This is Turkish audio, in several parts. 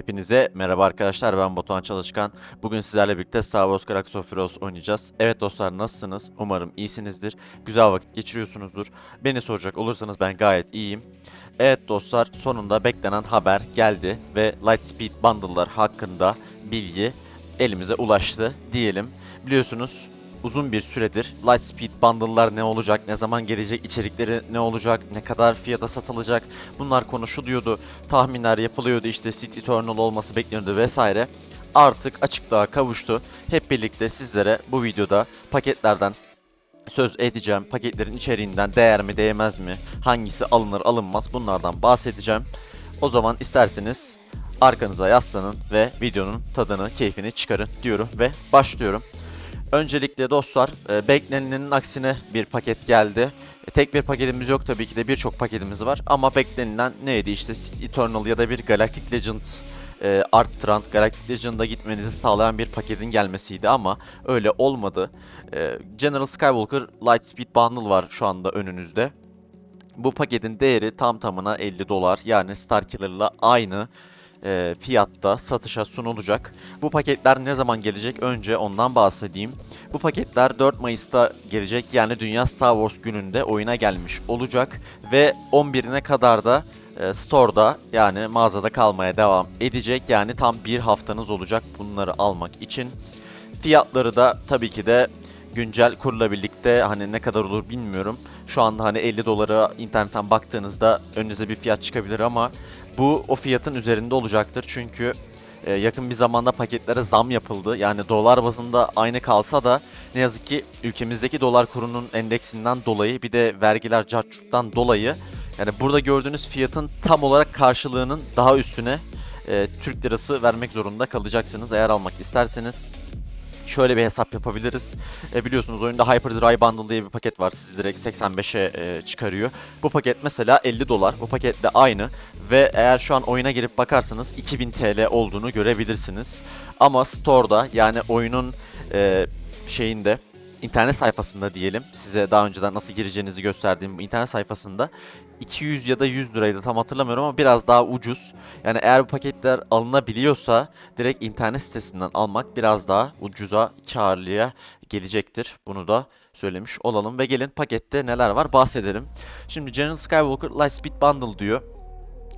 Hepinize merhaba arkadaşlar ben Batuhan Çalışkan. Bugün sizlerle birlikte Star Wars Galaxy of Heroes oynayacağız. Evet dostlar nasılsınız? Umarım iyisinizdir. Güzel vakit geçiriyorsunuzdur. Beni soracak olursanız ben gayet iyiyim. Evet dostlar sonunda beklenen haber geldi ve Lightspeed Bundle'lar hakkında bilgi elimize ulaştı diyelim. Biliyorsunuz uzun bir süredir Lightspeed Bundle'lar ne olacak, ne zaman gelecek, içerikleri ne olacak, ne kadar fiyata satılacak bunlar konuşuluyordu tahminler yapılıyordu işte City Eternal olması bekleniyordu vesaire. Artık açıklığa kavuştu. Hep birlikte sizlere bu videoda paketlerden söz edeceğim. Paketlerin içeriğinden değer mi değmez mi? Hangisi alınır alınmaz bunlardan bahsedeceğim. O zaman isterseniz arkanıza yaslanın ve videonun tadını, keyfini çıkarın diyorum ve başlıyorum. Öncelikle dostlar e, beklenenin aksine bir paket geldi. E, tek bir paketimiz yok tabii ki de birçok paketimiz var ama beklenilen neydi işte Eternal ya da bir Galactic Legend e, arttıran Galactic Legend'a gitmenizi sağlayan bir paketin gelmesiydi ama öyle olmadı. E, General Skywalker Lightspeed Bundle var şu anda önünüzde. Bu paketin değeri tam tamına 50 dolar yani Starkiller'la aynı e, fiyatta satışa sunulacak. Bu paketler ne zaman gelecek? Önce ondan bahsedeyim. Bu paketler 4 Mayıs'ta gelecek yani Dünya Star Wars gününde oyuna gelmiş olacak ve 11'ine kadar da e, store'da yani mağazada kalmaya devam edecek. Yani tam bir haftanız olacak bunları almak için. Fiyatları da tabii ki de güncel kurla birlikte hani ne kadar olur bilmiyorum. Şu anda hani 50 dolara internetten baktığınızda önünüze bir fiyat çıkabilir ama bu o fiyatın üzerinde olacaktır. Çünkü e, yakın bir zamanda paketlere zam yapıldı. Yani dolar bazında aynı kalsa da ne yazık ki ülkemizdeki dolar kurunun endeksinden dolayı bir de vergiler cartçuktan dolayı yani burada gördüğünüz fiyatın tam olarak karşılığının daha üstüne e, Türk lirası vermek zorunda kalacaksınız eğer almak isterseniz. Şöyle bir hesap yapabiliriz. E, biliyorsunuz oyunda Hyperdrive Bundle diye bir paket var. Sizi direkt 85'e e, çıkarıyor. Bu paket mesela 50 dolar. Bu paketle aynı. Ve eğer şu an oyuna girip bakarsanız 2000 TL olduğunu görebilirsiniz. Ama store'da yani oyunun e, şeyinde internet sayfasında diyelim size daha önceden nasıl gireceğinizi gösterdiğim bu internet sayfasında 200 ya da 100 liraydı tam hatırlamıyorum ama biraz daha ucuz. Yani eğer bu paketler alınabiliyorsa direkt internet sitesinden almak biraz daha ucuza, karlıya gelecektir. Bunu da söylemiş olalım ve gelin pakette neler var bahsedelim. Şimdi General Skywalker Lightspeed Bundle diyor.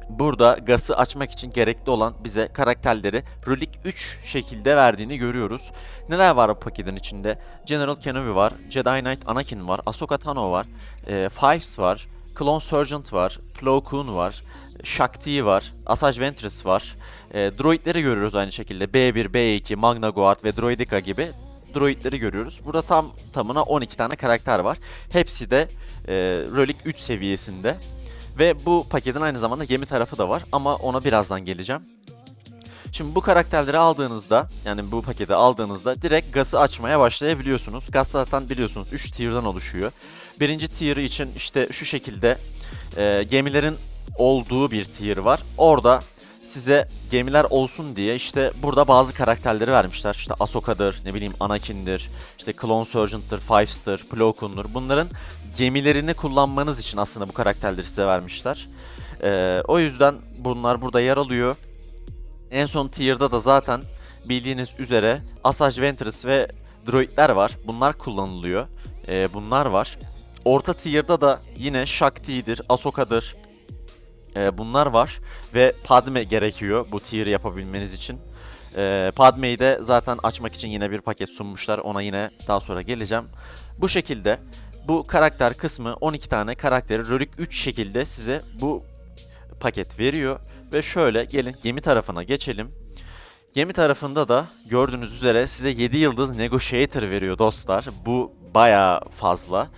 Burada gası açmak için gerekli olan bize karakterleri Relic 3 şekilde verdiğini görüyoruz. Neler var bu paketin içinde? General Kenobi var, Jedi Knight Anakin var, Ahsoka Tano var, e, Fives var, Clone Sergeant var, Plo Koon var, Shakti var, Asajj Ventress var. E, droidleri görüyoruz aynı şekilde. B1, B2, Magna Guard ve Droidica gibi droidleri görüyoruz. Burada tam tamına 12 tane karakter var. Hepsi de e, Relic 3 seviyesinde. Ve bu paketin aynı zamanda gemi tarafı da var ama ona birazdan geleceğim. Şimdi bu karakterleri aldığınızda yani bu paketi aldığınızda direkt gazı açmaya başlayabiliyorsunuz. Gaz zaten biliyorsunuz 3 tier'dan oluşuyor. Birinci tier için işte şu şekilde e, gemilerin olduğu bir tier var. Orada size gemiler olsun diye işte burada bazı karakterleri vermişler. İşte Ahsoka'dır, ne bileyim Anakin'dir, işte Clone Sergeant'tır, Fives'tır, Plo Koon'dur. Bunların gemilerini kullanmanız için aslında bu karakterleri size vermişler. Ee, o yüzden bunlar burada yer alıyor. En son tier'da da zaten bildiğiniz üzere Asajj Ventress ve droidler var. Bunlar kullanılıyor. Ee, bunlar var. Orta tier'da da yine Shakti'dir, Ahsoka'dır. Ee, bunlar var. Ve Padme gerekiyor bu tier'ı yapabilmeniz için. Ee, Padme'yi de zaten açmak için yine bir paket sunmuşlar. Ona yine daha sonra geleceğim. Bu şekilde bu karakter kısmı 12 tane karakteri Relic 3 şekilde size bu paket veriyor. Ve şöyle gelin gemi tarafına geçelim. Gemi tarafında da gördüğünüz üzere size 7 yıldız Negotiator veriyor dostlar. Bu baya fazla.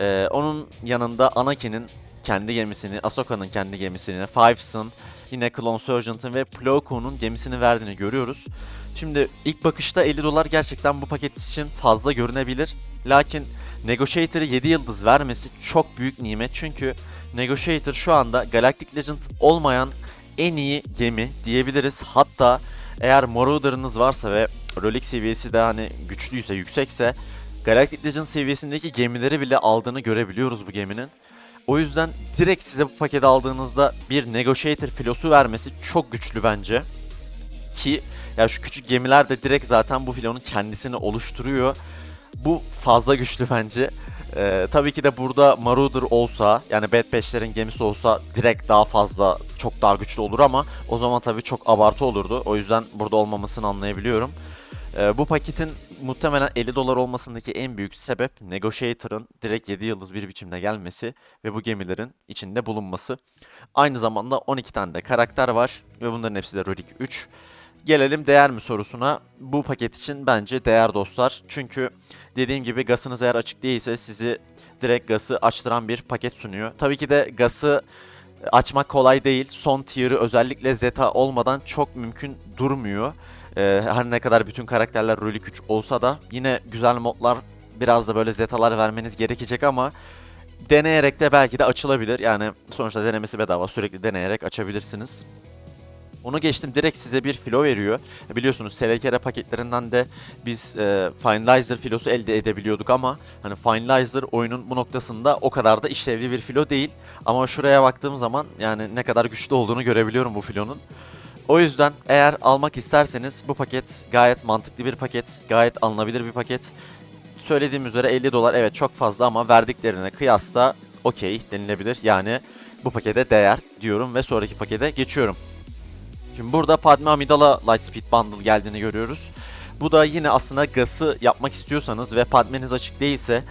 Ee, onun yanında Anakin'in kendi gemisini, Ahsoka'nın kendi gemisini, Fives'ın, yine Clone Sergeant'ın ve Plo Koon'un gemisini verdiğini görüyoruz. Şimdi ilk bakışta 50 dolar gerçekten bu paket için fazla görünebilir. Lakin Negotiator'ı 7 yıldız vermesi çok büyük nimet çünkü Negotiator şu anda Galactic Legend olmayan en iyi gemi diyebiliriz. Hatta eğer Marauder'ınız varsa ve Relic seviyesi de hani güçlüyse, yüksekse Galactic Legend seviyesindeki gemileri bile aldığını görebiliyoruz bu geminin. O yüzden direkt size bu paketi aldığınızda bir Negotiator filosu vermesi çok güçlü bence. ki ya şu küçük gemiler de direkt zaten bu filonun kendisini oluşturuyor. Bu fazla güçlü bence. Ee, tabii ki de burada Marauder olsa yani Bad Batch'lerin gemisi olsa direkt daha fazla çok daha güçlü olur ama o zaman tabii çok abartı olurdu. O yüzden burada olmamasını anlayabiliyorum. Ee, bu paketin muhtemelen 50 dolar olmasındaki en büyük sebep Negotiator'ın direkt 7 yıldız bir biçimde gelmesi ve bu gemilerin içinde bulunması. Aynı zamanda 12 tane de karakter var ve bunların hepsi de Rolik 3. Gelelim değer mi sorusuna. Bu paket için bence değer dostlar. Çünkü dediğim gibi gasınız eğer açık değilse sizi direkt gası açtıran bir paket sunuyor. Tabii ki de gası açmak kolay değil. Son tier'ı özellikle Zeta olmadan çok mümkün durmuyor. Ee, her ne kadar bütün karakterler Rolik 3 olsa da yine güzel modlar biraz da böyle Zetalar vermeniz gerekecek ama deneyerek de belki de açılabilir. Yani sonuçta denemesi bedava. Sürekli deneyerek açabilirsiniz. Onu geçtim direkt size bir filo veriyor. Biliyorsunuz SLKR paketlerinden de biz e, Finalizer filosu elde edebiliyorduk ama hani Finalizer oyunun bu noktasında o kadar da işlevli bir filo değil. Ama şuraya baktığım zaman yani ne kadar güçlü olduğunu görebiliyorum bu filonun. O yüzden eğer almak isterseniz bu paket gayet mantıklı bir paket, gayet alınabilir bir paket. Söylediğim üzere 50 dolar evet çok fazla ama verdiklerine kıyasla okey denilebilir. Yani bu pakete değer diyorum ve sonraki pakete geçiyorum. Şimdi burada Padme Amidala Lightspeed Bundle geldiğini görüyoruz. Bu da yine aslında GAS'ı yapmak istiyorsanız ve Padme'niz açık değilse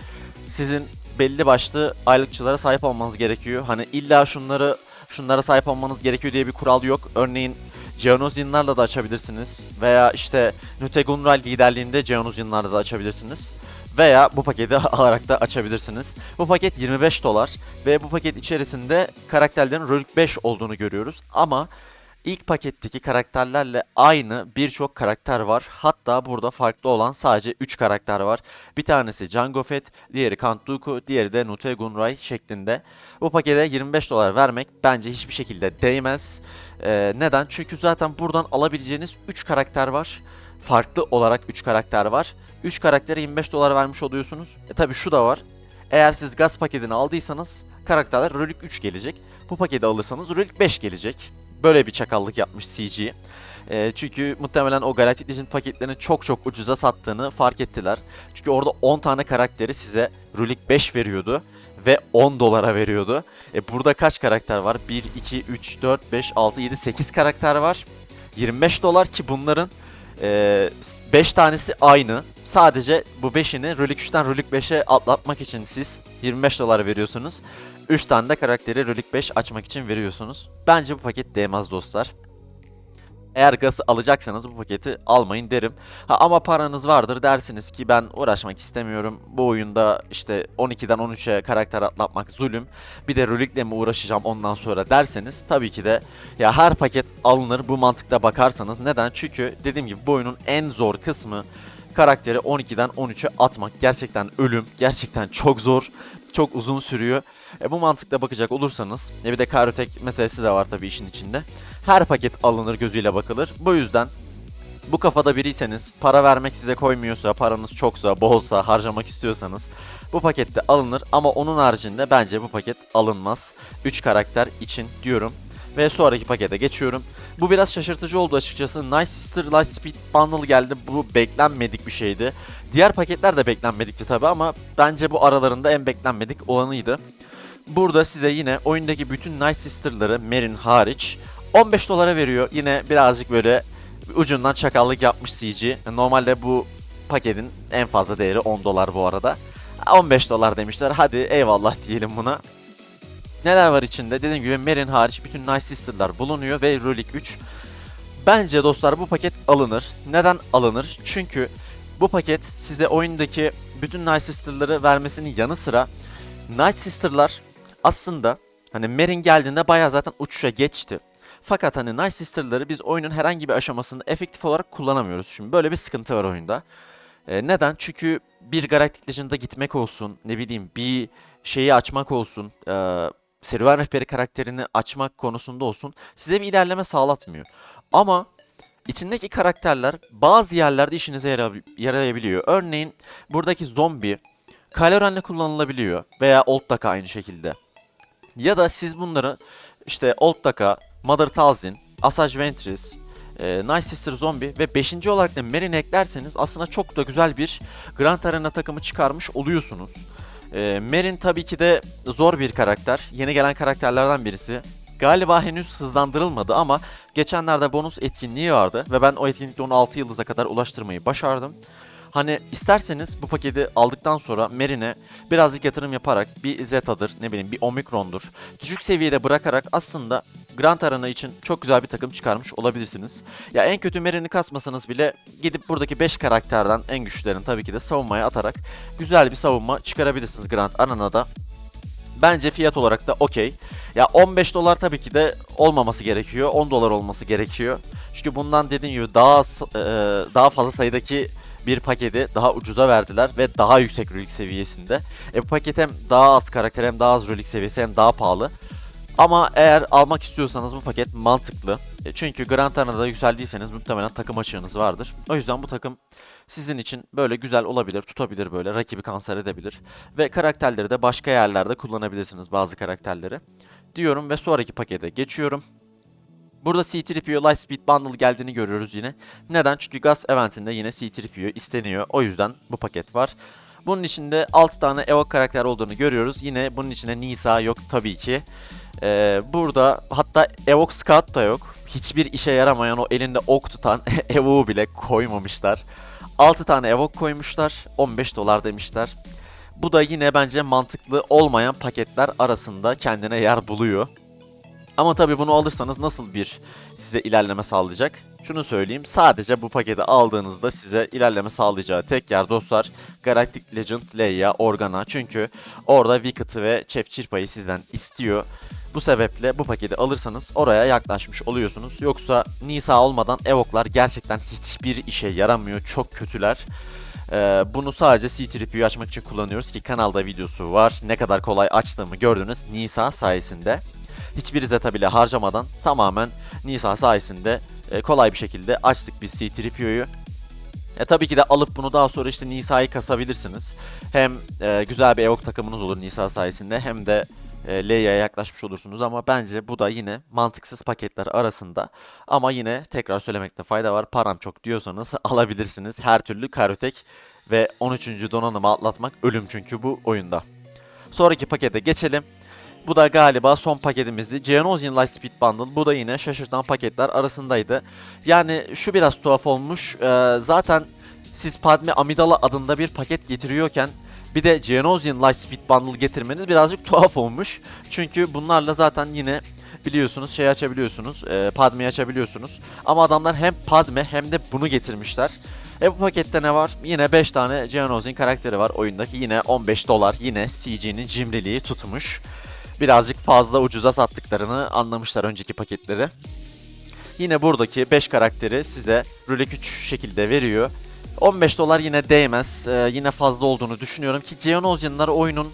sizin belli başlı aylıkçılara sahip olmanız gerekiyor. Hani illa şunları şunlara sahip olmanız gerekiyor diye bir kural yok. Örneğin Geonozin'larla da açabilirsiniz. Veya işte Nutegunral liderliğinde Geonozin'larla da açabilirsiniz. Veya bu paketi alarak da açabilirsiniz. Bu paket 25 dolar ve bu paket içerisinde karakterlerin Rolik 5 olduğunu görüyoruz. Ama İlk paketteki karakterlerle aynı birçok karakter var. Hatta burada farklı olan sadece 3 karakter var. Bir tanesi Jango Fett, diğeri Count Dooku, diğeri de Nute Gunray şeklinde. Bu pakete 25 dolar vermek bence hiçbir şekilde değmez. Ee, neden? Çünkü zaten buradan alabileceğiniz 3 karakter var. Farklı olarak 3 karakter var. 3 karaktere 25 dolar vermiş oluyorsunuz. E tabi şu da var. Eğer siz gaz paketini aldıysanız karakterler Rolik 3 gelecek. Bu paketi alırsanız Rolik 5 gelecek. Böyle bir çakallık yapmış CG. E, çünkü muhtemelen o Galactic Legend paketlerini çok çok ucuza sattığını fark ettiler. Çünkü orada 10 tane karakteri size Rulik 5 veriyordu ve 10 dolara veriyordu. E, burada kaç karakter var? 1, 2, 3, 4, 5, 6, 7, 8 karakter var. 25 dolar ki bunların e, 5 tanesi aynı. Sadece bu 5'ini Rulik 3'ten Rulik 5'e atlatmak için siz 25 dolar veriyorsunuz. 3 tane de karakteri Relic 5 açmak için veriyorsunuz. Bence bu paket değmez dostlar. Eğer gazı alacaksanız bu paketi almayın derim. Ha, ama paranız vardır dersiniz ki ben uğraşmak istemiyorum. Bu oyunda işte 12'den 13'e karakter atlatmak zulüm. Bir de Relic'le mi uğraşacağım ondan sonra derseniz tabii ki de ya her paket alınır bu mantıkla bakarsanız. Neden? Çünkü dediğim gibi bu oyunun en zor kısmı karakteri 12'den 13'e atmak gerçekten ölüm. Gerçekten çok zor. Çok uzun sürüyor. E, bu mantıkla bakacak olursanız e, bir de Karotek meselesi de var tabii işin içinde. Her paket alınır gözüyle bakılır. Bu yüzden bu kafada biriyseniz, para vermek size koymuyorsa, paranız çoksa, bolsa, harcamak istiyorsanız bu pakette alınır ama onun haricinde bence bu paket alınmaz. 3 karakter için diyorum. Ve sonraki pakete geçiyorum. Bu biraz şaşırtıcı oldu açıkçası. Nice Sister Lightspeed Bundle geldi. Bu beklenmedik bir şeydi. Diğer paketler de beklenmedikti tabi ama bence bu aralarında en beklenmedik olanıydı. Burada size yine oyundaki bütün Night Sister'ları Merin hariç 15 dolara veriyor. Yine birazcık böyle ucundan çakallık yapmış CG. Normalde bu paketin en fazla değeri 10 dolar bu arada. 15 dolar demişler. Hadi eyvallah diyelim buna. Neler var içinde? Dediğim gibi Merin hariç bütün Night Sister'lar bulunuyor ve Rolik 3. Bence dostlar bu paket alınır. Neden alınır? Çünkü bu paket size oyundaki bütün Night Sister'ları vermesinin yanı sıra Night Sister'lar aslında hani Merin geldiğinde bayağı zaten uçuşa geçti. Fakat hani Night Sister'ları biz oyunun herhangi bir aşamasında efektif olarak kullanamıyoruz. Şimdi böyle bir sıkıntı var oyunda. Ee, neden? Çünkü bir Galactic Legend'a gitmek olsun, ne bileyim bir şeyi açmak olsun, e, serüven rehberi karakterini açmak konusunda olsun size bir ilerleme sağlatmıyor. Ama içindeki karakterler bazı yerlerde işinize yara- yarayabiliyor. Örneğin buradaki zombi Kylo kullanılabiliyor veya Old Daka aynı şekilde. Ya da siz bunları işte Old Daka, Mother Talzin, Asajj Ventress e, Nice Sister Zombie ve 5. olarak da Marin'i eklerseniz aslında çok da güzel bir Grand Arena takımı çıkarmış oluyorsunuz. E, Marin tabii ki de zor bir karakter. Yeni gelen karakterlerden birisi. Galiba henüz hızlandırılmadı ama geçenlerde bonus etkinliği vardı ve ben o etkinlikte onu 6 yıldıza kadar ulaştırmayı başardım. Hani isterseniz bu paketi aldıktan sonra Marin'e birazcık yatırım yaparak bir Zeta'dır, ne bileyim bir Omicron'dur. Düşük seviyede bırakarak aslında Grand Arena için çok güzel bir takım çıkarmış olabilirsiniz. Ya en kötü Marin'i kasmasanız bile gidip buradaki 5 karakterden en güçlülerini tabii ki de savunmaya atarak güzel bir savunma çıkarabilirsiniz Grand Arena'da. Bence fiyat olarak da okey. Ya 15 dolar tabii ki de olmaması gerekiyor. 10 dolar olması gerekiyor. Çünkü bundan dediğim gibi daha az- e, daha fazla sayıdaki bir paketi daha ucuza verdiler ve daha yüksek rülik seviyesinde. E bu paket hem daha az karakter hem daha az rülik seviyesi hem daha pahalı. Ama eğer almak istiyorsanız bu paket mantıklı. E çünkü Grand Arena'da yükseldiyseniz muhtemelen takım açığınız vardır. O yüzden bu takım sizin için böyle güzel olabilir, tutabilir böyle, rakibi kanser edebilir. Ve karakterleri de başka yerlerde kullanabilirsiniz bazı karakterleri. Diyorum ve sonraki pakete geçiyorum. Burada C-3PO Lightspeed Bundle geldiğini görüyoruz yine. Neden? Çünkü Gas Event'inde yine C-3PO isteniyor. O yüzden bu paket var. Bunun içinde 6 tane Ewok karakter olduğunu görüyoruz. Yine bunun içinde Nisa yok tabii ki. Ee, burada hatta Ewok Scout da yok. Hiçbir işe yaramayan o elinde ok tutan Ewok'u bile koymamışlar. 6 tane Ewok koymuşlar. 15 dolar demişler. Bu da yine bence mantıklı olmayan paketler arasında kendine yer buluyor. Ama tabii bunu alırsanız nasıl bir size ilerleme sağlayacak? Şunu söyleyeyim. Sadece bu paketi aldığınızda size ilerleme sağlayacağı tek yer dostlar Galactic Legend Leia Organa. Çünkü orada Wicket'ı ve Chef Chirpa'yı sizden istiyor. Bu sebeple bu paketi alırsanız oraya yaklaşmış oluyorsunuz. Yoksa Nisa olmadan Evok'lar gerçekten hiçbir işe yaramıyor. Çok kötüler. Ee, bunu sadece C-3PO'yu açmak için kullanıyoruz ki kanalda videosu var. Ne kadar kolay açtığımı gördünüz Nisa sayesinde. Hiçbir zeta bile harcamadan tamamen Nisa sayesinde e, kolay bir şekilde açtık biz C-3PO'yu. E tabii ki de alıp bunu daha sonra işte Nisa'yı kasabilirsiniz. Hem e, güzel bir Ewok takımınız olur Nisa sayesinde hem de e, Leia'ya yaklaşmış olursunuz ama bence bu da yine mantıksız paketler arasında. Ama yine tekrar söylemekte fayda var. Param çok diyorsanız alabilirsiniz. Her türlü karotek ve 13. donanımı atlatmak ölüm çünkü bu oyunda. Sonraki pakete geçelim. Bu da galiba son paketimizdi. Geonosian Lightspeed Bundle. Bu da yine şaşırtan paketler arasındaydı. Yani şu biraz tuhaf olmuş. Ee, zaten siz Padme Amidala adında bir paket getiriyorken bir de Geonosian Lightspeed Bundle getirmeniz birazcık tuhaf olmuş. Çünkü bunlarla zaten yine biliyorsunuz şey açabiliyorsunuz. E, Padme'yi açabiliyorsunuz. Ama adamlar hem Padme hem de bunu getirmişler. E bu pakette ne var? Yine 5 tane Geonosian karakteri var oyundaki. Yine 15 dolar. Yine CG'nin cimriliği tutmuş. Birazcık fazla ucuza sattıklarını anlamışlar önceki paketleri. Yine buradaki 5 karakteri size Rülik 3 şekilde veriyor. 15 dolar yine değmez. Ee, yine fazla olduğunu düşünüyorum ki Geonosian'ları oyunun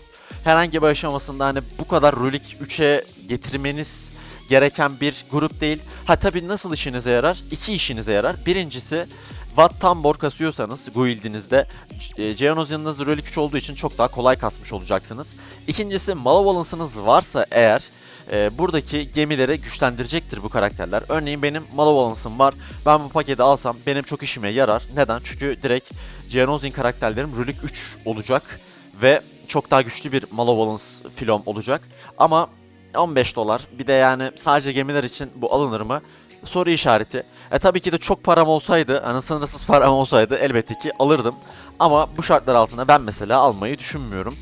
herhangi bir aşamasında hani bu kadar Rülik 3'e getirmeniz gereken bir grup değil. Ha tabii nasıl işinize yarar? İki işinize yarar. Birincisi Watt Tambor kasıyorsanız guildinizde e, Geonosian'ınız Rölik 3 olduğu için çok daha kolay kasmış olacaksınız. İkincisi Malevolence'ınız varsa eğer e, buradaki gemileri güçlendirecektir bu karakterler. Örneğin benim Malevolence'ım var. Ben bu paketi alsam benim çok işime yarar. Neden? Çünkü direkt Geonosian karakterlerim Rölik 3 olacak ve çok daha güçlü bir Malevolence filom olacak. Ama 15 dolar. Bir de yani sadece gemiler için bu alınır mı? Soru işareti. E tabii ki de çok param olsaydı, hani sınırsız param olsaydı elbette ki alırdım. Ama bu şartlar altında ben mesela almayı düşünmüyorum.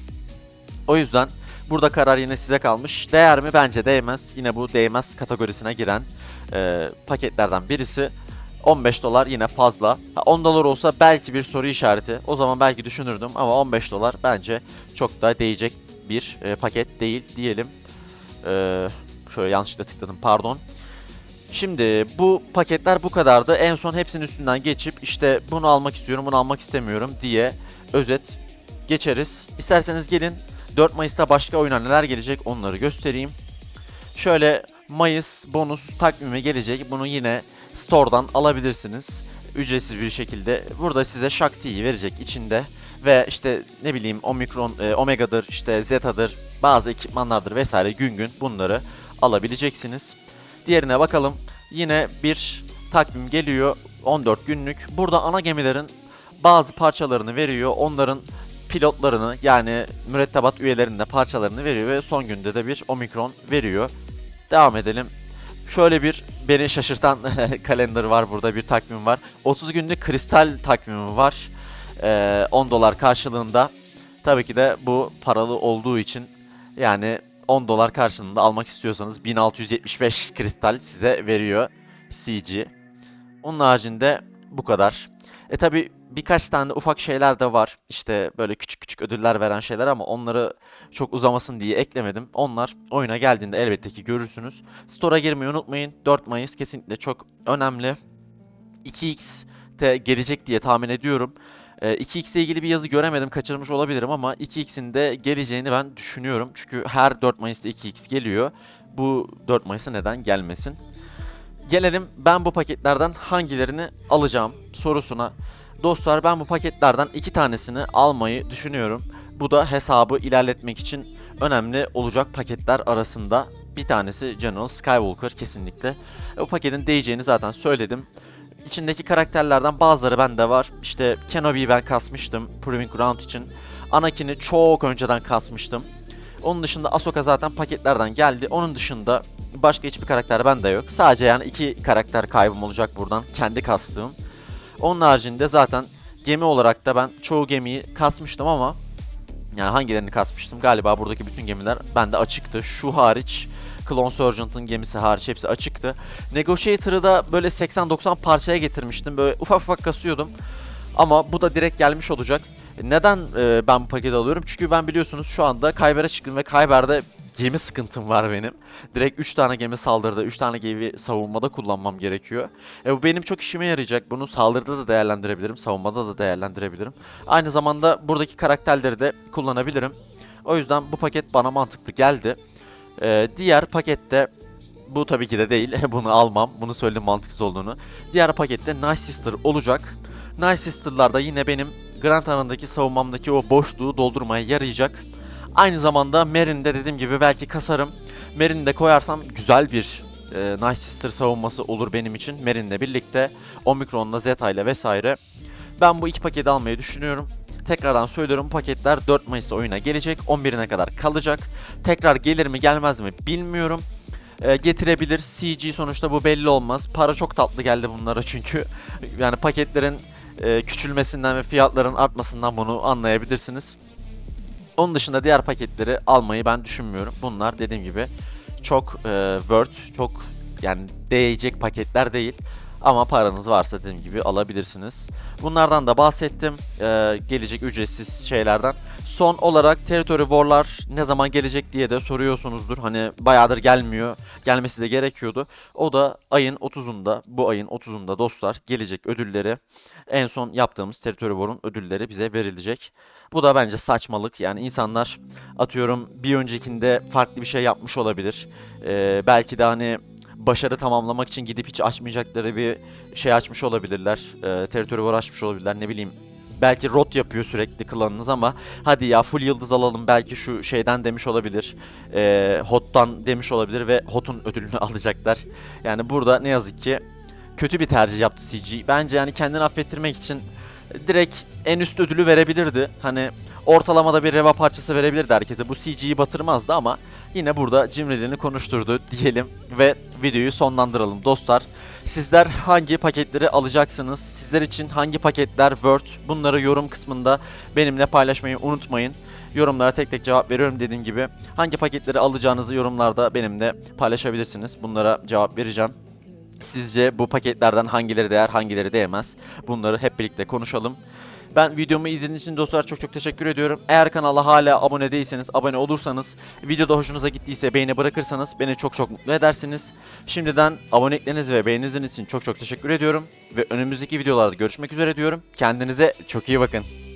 O yüzden burada karar yine size kalmış. Değer mi? Bence değmez. Yine bu değmez kategorisine giren e, paketlerden birisi. 15 dolar yine fazla. Ha, 10 dolar olsa belki bir soru işareti. O zaman belki düşünürdüm ama 15 dolar bence çok da değecek bir e, paket değil diyelim. E, şöyle yanlışlıkla tıkladım pardon. Şimdi bu paketler bu kadardı. En son hepsinin üstünden geçip işte bunu almak istiyorum, bunu almak istemiyorum diye özet geçeriz. İsterseniz gelin 4 Mayıs'ta başka oyuna neler gelecek onları göstereyim. Şöyle Mayıs bonus takvimi gelecek. Bunu yine store'dan alabilirsiniz. Ücretsiz bir şekilde. Burada size Shakti'yi verecek içinde. Ve işte ne bileyim Omicron, e, Omega'dır, işte Zeta'dır, bazı ekipmanlardır vesaire gün gün bunları alabileceksiniz. Diğerine bakalım. Yine bir takvim geliyor 14 günlük. Burada ana gemilerin bazı parçalarını veriyor. Onların pilotlarını yani mürettebat üyelerinin de parçalarını veriyor ve son günde de bir omikron veriyor. Devam edelim. Şöyle bir beni şaşırtan kalender var burada bir takvim var. 30 günlük kristal takvimi var. Ee, 10 dolar karşılığında. Tabii ki de bu paralı olduğu için yani 10 dolar karşılığında almak istiyorsanız 1675 kristal size veriyor CG. Onun haricinde bu kadar. E tabi birkaç tane ufak şeyler de var. İşte böyle küçük küçük ödüller veren şeyler ama onları çok uzamasın diye eklemedim. Onlar oyuna geldiğinde elbette ki görürsünüz. Store'a girmeyi unutmayın. 4 Mayıs kesinlikle çok önemli. 2x de gelecek diye tahmin ediyorum. Ee, 2x ile ilgili bir yazı göremedim, kaçırmış olabilirim ama 2x'in de geleceğini ben düşünüyorum. Çünkü her 4 Mayıs'ta 2x geliyor. Bu 4 Mayıs'a neden gelmesin? Gelelim ben bu paketlerden hangilerini alacağım sorusuna. Dostlar ben bu paketlerden iki tanesini almayı düşünüyorum. Bu da hesabı ilerletmek için önemli olacak paketler arasında. Bir tanesi General Skywalker kesinlikle. E, Bu paketin değeceğini zaten söyledim. İçindeki karakterlerden bazıları bende var. İşte Kenobi'yi ben kasmıştım Proving Ground için. Anakin'i çok önceden kasmıştım. Onun dışında Ahsoka zaten paketlerden geldi. Onun dışında başka hiçbir karakter bende yok. Sadece yani iki karakter kaybım olacak buradan. Kendi kastığım. Onun haricinde zaten gemi olarak da ben çoğu gemiyi kasmıştım ama yani hangilerini kasmıştım? Galiba buradaki bütün gemiler bende açıktı. Şu hariç Clone Sergeant'ın gemisi hariç hepsi açıktı. Negotiator'ı da böyle 80-90 parçaya getirmiştim. Böyle ufak ufak kasıyordum. Ama bu da direkt gelmiş olacak. Neden e, ben bu paketi alıyorum? Çünkü ben biliyorsunuz şu anda Kyber'e çıktım ve Kyber'de gemi sıkıntım var benim. Direkt 3 tane gemi saldırıda, 3 tane gemi savunmada kullanmam gerekiyor. E, bu benim çok işime yarayacak. Bunu saldırıda da değerlendirebilirim, savunmada da değerlendirebilirim. Aynı zamanda buradaki karakterleri de kullanabilirim. O yüzden bu paket bana mantıklı geldi. E, diğer pakette bu tabii ki de değil. Bunu almam. Bunu söyledim mantıksız olduğunu. Diğer pakette Nice Sister olacak. Nice Sister'lar yine benim Grand alanındaki savunmamdaki o boşluğu doldurmaya yarayacak. Aynı zamanda Marin'de dediğim gibi belki kasarım. Marin'de koyarsam güzel bir e, Nice Sister savunması olur benim için. Marin'le birlikte Omicron'la Zeta ile vesaire. Ben bu iki paketi almayı düşünüyorum. Tekrardan söylüyorum paketler 4 Mayıs'ta oyuna gelecek. 11'ine kadar kalacak. Tekrar gelir mi gelmez mi bilmiyorum. E, getirebilir. CG sonuçta bu belli olmaz. Para çok tatlı geldi bunlara çünkü. Yani paketlerin e, küçülmesinden ve fiyatların artmasından bunu anlayabilirsiniz. Onun dışında diğer paketleri almayı ben düşünmüyorum. Bunlar dediğim gibi çok e, worth, çok yani değecek paketler değil. Ama paranız varsa dediğim gibi alabilirsiniz. Bunlardan da bahsettim. E, gelecek ücretsiz şeylerden. Son olarak Territory War'lar ne zaman gelecek diye de soruyorsunuzdur. Hani bayağıdır gelmiyor. Gelmesi de gerekiyordu. O da ayın 30'unda, bu ayın 30'unda dostlar gelecek ödülleri. En son yaptığımız Territory War'un ödülleri bize verilecek. Bu da bence saçmalık. Yani insanlar atıyorum bir öncekinde farklı bir şey yapmış olabilir. Ee, belki de hani başarı tamamlamak için gidip hiç açmayacakları bir şey açmış olabilirler. Ee, Territory War olabilirler ne bileyim. Belki rot yapıyor sürekli klanınız ama hadi ya full yıldız alalım belki şu şeyden demiş olabilir. Ee, hot'tan demiş olabilir ve hot'un ödülünü alacaklar. Yani burada ne yazık ki kötü bir tercih yaptı CG. Bence yani kendini affettirmek için direkt en üst ödülü verebilirdi. Hani ortalamada bir reva parçası verebilirdi herkese. Bu CG'yi batırmazdı ama yine burada cimriliğini konuşturdu diyelim ve videoyu sonlandıralım dostlar. Sizler hangi paketleri alacaksınız? Sizler için hangi paketler worth? Bunları yorum kısmında benimle paylaşmayı unutmayın. Yorumlara tek tek cevap veriyorum dediğim gibi. Hangi paketleri alacağınızı yorumlarda benimle paylaşabilirsiniz. Bunlara cevap vereceğim. Sizce bu paketlerden hangileri değer, hangileri değmez? Bunları hep birlikte konuşalım. Ben videomu izlediğiniz için dostlar çok çok teşekkür ediyorum. Eğer kanala hala abone değilseniz, abone olursanız, videoda hoşunuza gittiyse beğeni bırakırsanız beni çok çok mutlu edersiniz. Şimdiden abonelikleriniz ve beğeninizin için çok çok teşekkür ediyorum. Ve önümüzdeki videolarda görüşmek üzere diyorum. Kendinize çok iyi bakın.